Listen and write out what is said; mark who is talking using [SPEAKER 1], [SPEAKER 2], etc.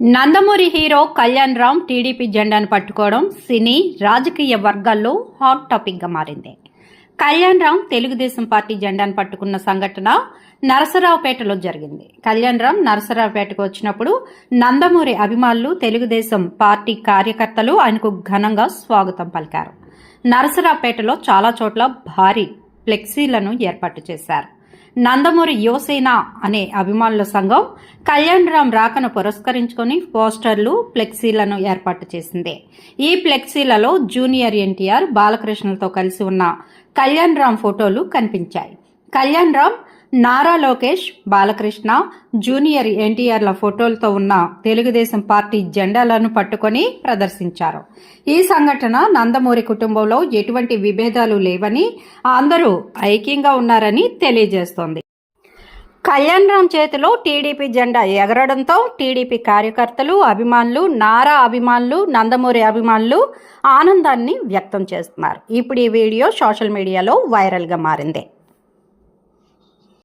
[SPEAKER 1] Nandamuri hero Kalyan Ram TDP జెండాను పట్టుకోవడం సినీ రాజకీయ వర్గాల్లో హాట్ టాపిక్గా మారింది. కళ్యాణ్ రామ్ తెలుగుదేశం పార్టీ జెండాను పట్టుకున్న సంఘటన నరసరావుపేటలో జరిగింది. కళ్యాణ్ రామ్ నరసరావుపేటకు వచ్చినప్పుడు నందమూరి అభిమానులు తెలుగుదేశం పార్టీ కార్యకర్తలు ఆయనకు ఘనంగా స్వాగతం పలికారు. నరసరావుపేటలో చాలా చోట్ల భారీ ఫ్లెక్సీలను ఏర్పాటు చేశారు. నందమూరి యువసేన అనే అభిమానుల సంఘం కళ్యాణ్ రామ్ రాకను పురస్కరించుకొని పోస్టర్లు ఫ్లెక్సీలను ఏర్పాటు చేసింది. ఈ ఫ్లెక్సీలలో జూనియర్ ఎన్టీఆర్ బాలకృష్ణలతో కలిసి ఉన్న కళ్యాణ్ రామ్ ఫోటోలు కనిపించాయి. కళ్యాణ్ రామ్ నారా లోకేష్ బాలకృష్ణ జూనియర్ ఎన్టీఆర్ల ఫోటోలతో ఉన్న తెలుగుదేశం పార్టీ జెండాలను పట్టుకొని ప్రదర్శించారు. ఈ సంఘటన నందమూరి కుటుంబంలో ఎటువంటి విభేదాలు లేవని అందరూ ఐక్యంగా ఉన్నారని తెలియజేస్తోంది. కళ్యాణ్ రామ్ చేతిలో టీడీపీ జెండా ఎగరడంతో టీడీపీ కార్యకర్తలు అభిమానులు నారా అభిమానులు నందమూరి అభిమానులు ఆనందాన్ని వ్యక్తం చేస్తున్నారు. ఇప్పుడు ఈ వీడియో సోషల్ మీడియాలో వైరల్గా మారింది.